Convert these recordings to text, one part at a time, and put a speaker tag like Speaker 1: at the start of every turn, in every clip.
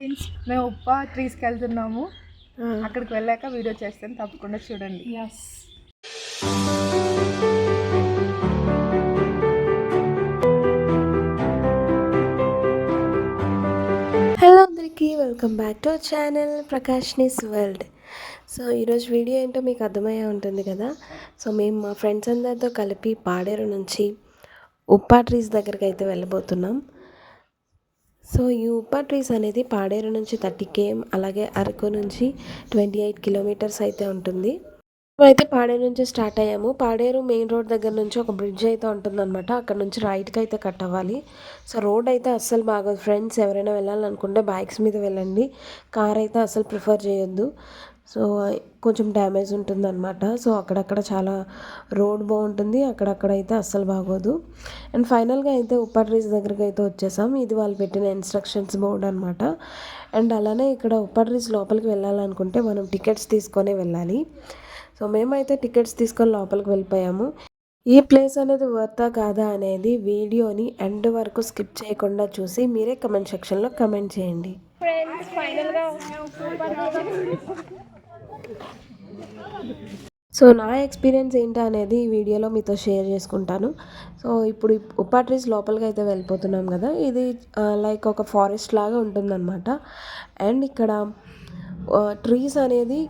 Speaker 1: Friends మేము ఉప్ప ట్రీస్కి వెళ్తున్నాము. అక్కడికి వెళ్ళాక వీడియో చేస్తాను. తప్పకుండా చూడండి.
Speaker 2: ఎస్ హలో అందరికీ welcome back to our channel ప్రకాష్నిస్ world so ఈరోజు వీడియో ఏంటో మీకు అర్థమయ్యే ఉంటుంది కదా? సో మేము మా ఫ్రెండ్స్ అందరితో కలిపి పాడేరు నుంచి ఉప్పా ట్రీస్ దగ్గరికి అయితే వెళ్ళబోతున్నాం. సో ఈ ఉప్పా ట్రీస్ అనేది పాడేరు నుంచి థర్టీ కేఎం అలాగే అరకు నుంచి ట్వంటీ ఎయిట్ కిలోమీటర్స్ అయితే ఉంటుంది. అయితే పాడేరు నుంచి స్టార్ట్ అయ్యాము. పాడేరు మెయిన్ రోడ్ దగ్గర నుంచి ఒక బ్రిడ్జ్ అయితే ఉంటుందన్నమాట. అక్కడ నుంచి రైట్కి అయితే కట్ అవ్వాలి. సో రోడ్ అయితే అస్సలు బాగోదు. ఫ్రెండ్స్ ఎవరైనా వెళ్ళాలనుకుంటే బైక్స్ మీద వెళ్ళండి. కార్ అయితే అస్సలు ప్రిఫర్ చేయొద్దు. సో కొంచెం డ్యామేజ్ ఉంటుందన్నమాట. సో అక్కడక్కడ చాలా రోడ్ బాగుంటుంది. అక్కడక్కడ అయితే అస్సలు బాగోదు. అండ్ ఫైనల్గా అయితే ఉప్పర్ రీస్ దగ్గరికి అయితే వచ్చేసాం. ఇది వాళ్ళు పెట్టిన ఇన్స్ట్రక్షన్స్ బోర్డ్ అనమాట అండ్ అలానే ఇక్కడ ఉప్పర్ రీస్ లోపలికి వెళ్ళాలనుకుంటే మనం టికెట్స్ తీసుకొనే వెళ్ళాలి. సో మేమైతే టికెట్స్ తీసుకొని లోపలికి వెళ్ళిపోయాము. ఈ ప్లేస్ అనేది వర్తా కాదా అనేది వీడియోని ఎండ్ వరకు స్కిప్ చేయకుండా చూసి మీరే కమెంట్ సెక్షన్లో కమెంట్ చేయండి.
Speaker 1: ఫ్రెండ్స్ ఫైనల్గా
Speaker 2: సో నా ఎక్స్పీరియన్స్ ఏంటి అనేది ఈ వీడియోలో మీతో షేర్ చేసుకుంటాను. సో ఇప్పుడు ఉప్పా ట్రీస్ లోపలికి అయితే వెళ్ళిపోతున్నాం కదా. ఇది లైక్ ఒక ఫారెస్ట్ లాగా ఉంటుందన్నమాట. అండ్ ఇక్కడ ట్రీస్ అనేది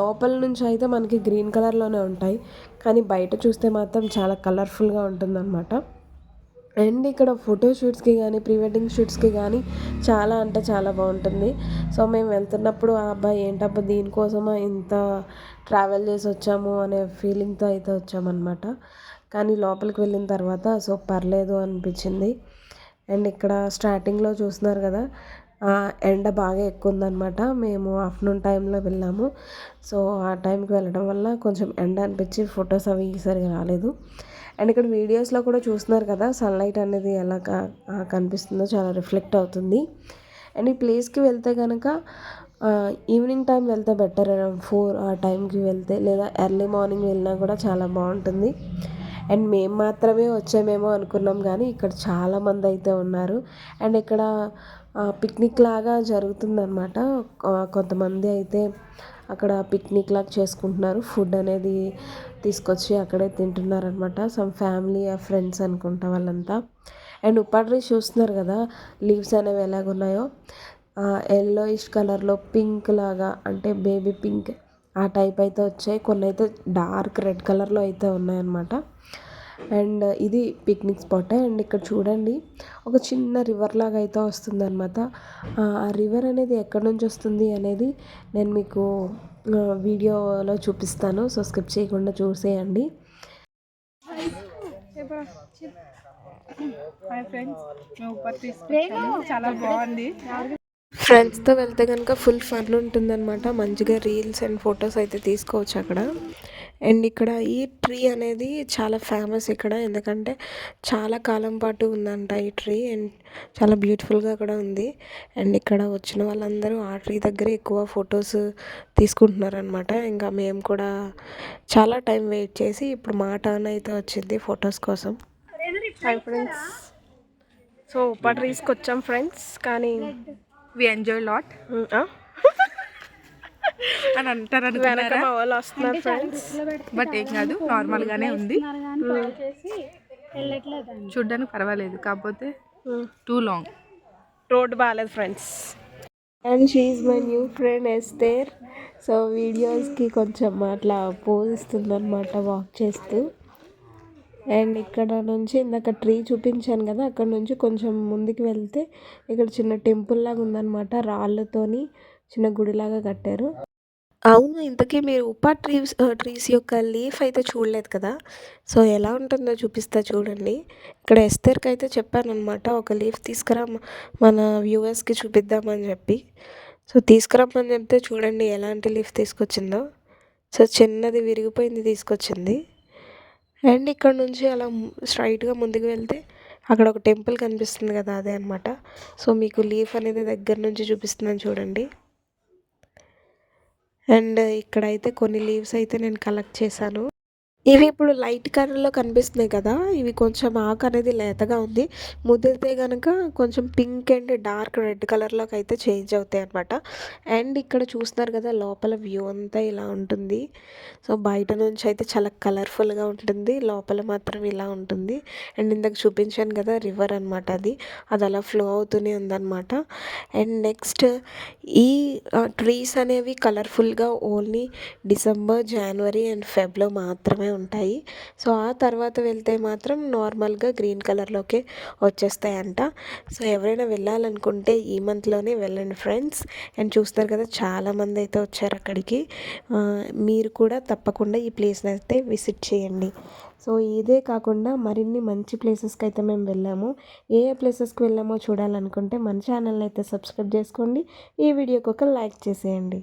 Speaker 2: లోపల నుంచి అయితే మనకి గ్రీన్ కలర్లోనే ఉంటాయి. కానీ బయట చూస్తే మాత్రం చాలా కలర్ఫుల్గా ఉంటుందన్నమాట. అండ్ ఇక్కడ ఫోటో షూట్స్కి కానీ ప్రీ వెడ్డింగ్ షూట్స్కి కానీ చాలా అంటే చాలా బాగుంటుంది. సో మేము వెళ్తున్నప్పుడు ఆ అబ్బాయి ఏంటబ్బా దీనికోసమా ఇంత ట్రావెల్ చేసి వచ్చాము? అనే ఫీలింగ్తో అయితే వచ్చామన్నమాట. కానీ లోపలికి వెళ్ళిన తర్వాత సో పర్లేదు అనిపించింది. అండ్ ఇక్కడ స్టార్టింగ్లో చూస్తున్నారు కదా ఎండ బాగా ఎక్కువ ఉందన్నమాట. మేము ఆఫ్టర్నూన్ టైంలో వెళ్ళాము. సో ఆ టైంకి వెళ్ళడం వల్ల కొంచెం ఎండ అనిపించి ఫొటోస్ అవి సరిగా రాలేదు. అండ్ ఇక్కడ వీడియోస్లో కూడా చూస్తున్నారు కదా సన్లైట్ అనేది ఎలా కనిపిస్తుందో చాలా రిఫ్లెక్ట్ అవుతుంది. అండ్ ఈ ప్లేస్కి వెళ్తే కనుక ఈవినింగ్ టైం వెళ్తే బెటర్ ఫోర్ ఆ టైంకి వెళ్తే లేదా ఎర్లీ మార్నింగ్ వెళ్ళినా కూడా చాలా బాగుంటుంది. అండ్ మేము మాత్రమే వచ్చామేమో అనుకున్నాం కానీ ఇక్కడ చాలామంది అయితే ఉన్నారు. అండ్ ఇక్కడ పిక్నిక్ లాగా జరుగుతుందన్నమాట. కొంతమంది అయితే అక్కడ పిక్నిక్ లాగా చేసుకుంటున్నారు. ఫుడ్ అనేది తీసుకొచ్చి అక్కడే తింటున్నారనమాట. సమ్ ఫ్యామిలీ ఫ్రెండ్స్ అనుకుంటా వాళ్ళంతా. అండ్ ఉపాడ్రీ చూస్తున్నారు కదా లీవ్స్ అనేవి ఎలాగున్నాయో. ఎల్లోయిష్ కలర్లో పింక్ లాగా అంటే బేబీ పింక్ ఆ టైప్ అయితే వచ్చాయి. కొన్ని అయితే డార్క్ రెడ్ కలర్లో అయితే ఉన్నాయన్నమాట. అండ్ ఇది పిక్నిక్ స్పాట్ అండ్ ఇక్కడ చూడండి ఒక చిన్న రివర్ లాగా అయితే వస్తుంది అనమాట ఆ రివర్ అనేది ఎక్కడి నుంచి వస్తుంది అనేది నేను మీకు వీడియోలో చూపిస్తాను. సో స్కిప్ చేయకుండా చూసేయండి.
Speaker 1: చాలా బాగుంది
Speaker 2: ఫ్రెండ్స్తో వెళ్తే కనుక ఫుల్ ఫన్ ఉంటుందన్నమాట. మంచిగా రీల్స్ అండ్ ఫొటోస్ అయితే తీసుకోవచ్చు అక్కడ. అండ్ ఇక్కడ ఈ ట్రీ అనేది చాలా ఫేమస్ ఇక్కడ. ఎందుకంటే చాలా కాలం పాటు ఉందంట ఈ ట్రీ అండ్ చాలా బ్యూటిఫుల్గా కూడా ఉంది. అండ్ ఇక్కడ వచ్చిన వాళ్ళందరూ ఆ ట్రీ దగ్గర ఎక్కువ ఫొటోస్ తీసుకుంటున్నారనమాట ఇంకా మేము కూడా చాలా టైం వెయిట్ చేసి ఇప్పుడు మా టర్న్ అయితే వచ్చింది ఫొటోస్ కోసం.
Speaker 1: హాయ్ ఫ్రెండ్స్ సో ఉప్ప ట్రీస్కి వచ్చాం ఫ్రెండ్స్ కానీ వి ఎంజాయ్ లాట్ అని అంటారు అనుకున్నారా
Speaker 2: ఫ్రెండ్స్
Speaker 1: బట్ ఏం కాదు నార్మల్ గానే ఉంది. చూడ్డానికి పర్వాలేదు కాకపోతే టూ లాంగ్.
Speaker 2: రోడ్ బాగాలేదు friends and she my new friend Esther so వీడియోస్కి కొంచెం అట్లా పోజ్ ఇస్తుందన్నమాట వాక్ చేస్తూ. అండ్ ఇక్కడ నుంచి ఇందాక ట్రీ చూపించాను కదా అక్కడ నుంచి కొంచెం ముందుకు వెళ్తే ఇక్కడ చిన్న టెంపుల్ లాగా ఉందన్నమాట రాళ్ళతోని. చిన్న గుడిలాగా కట్టారు. అవును ఇంతకీ మీరు ఉపా ట్రీస్ ట్రీస్ యొక్క లీఫ్ అయితే చూడలేదు కదా? సో ఎలా ఉంటుందో చూపిస్తా చూడండి. ఇక్కడ ఎస్తేర్కి అయితే చెప్పానమాట ఒక లీఫ్ తీసుకురా మన వ్యూవర్స్కి చూపిద్దామని చెప్పి. సో తీసుకురమ్మని చెప్తే చూడండి ఎలాంటి లీఫ్ తీసుకొచ్చిందో. సో చిన్నది విరిగిపోయింది తీసుకొచ్చింది. అండ్ ఇక్కడ నుంచి అలా స్ట్రైట్గా ముందుకు వెళ్తే అక్కడ ఒక టెంపుల్ కనిపిస్తుంది కదా అదే అనమాట సో మీకు లీఫ్ అనేది దగ్గర నుంచి చూపిస్తున్నాను చూడండి. అండ్ ఇక్కడైతే కొన్ని లీవ్స్ అయితే నేను కలెక్ట్ చేశాను. ఇవి ఇప్పుడు లైట్ కలర్‌లో కనిపిస్తున్నాయి కదా! ఇవి కొంచెం ఆకు అనేది లేతగా ఉంది. ముదిరితే కనుక కొంచెం పింక్ అండ్ డార్క్ రెడ్ కలర్‌లోకి అయితే చేంజ్ అవుతాయి అనమాట అండ్ ఇక్కడ చూస్తున్నారు కదా! లోపల వ్యూ అంతా ఇలా ఉంటుంది. సో, బయట నుంచి అయితే చాలా కలర్‌ఫుల్‌గా ఉంటుంది. లోపల మాత్రం ఇలా ఉంటుంది. అండ్ ఇందాక చూపించాను కదా! రివర్ అనమాట అది. అది అలా ఫ్లో అవుతూనే ఉందన్నమాట. అండ్ నెక్స్ట్ ఈ ట్రీస్ అనేవి కలర్‌ఫుల్‌గా ఓన్లీ డిసెంబర్, జనవరి అండ్ ఫెబ్‌లో మాత్రమే ఉంటాయి. సో, ఆ తర్వాత వెళ్తే మాత్రం నార్మల్‌గా గ్రీన్ కలర్‌లోకే వచ్చేస్తాయంట. సో, ఎవరైనా వెళ్ళాలనుకుంటే ఈ మంత్‌లోనే వెళ్ళండి ఫ్రెండ్స్. అండ్ చూస్తారు కదా! చాలామంది అయితే వచ్చారు అక్కడికి. మీరు కూడా తప్పకుండా ఈ ప్లేస్‌ని అయితే విజిట్ చేయండి. సో, ఇదే కాకుండా మరిన్ని మంచి ప్లేసెస్‌కి అయితే మేము వెళ్ళాము. ఏ ఏ ప్లేసెస్‌కి వెళ్ళామో చూడాలనుకుంటే మన ఛానల్‌ని అయితే సబ్స్క్రైబ్ చేసుకోండి. ఈ వీడియోకి ఒక లైక్ చేసేయండి.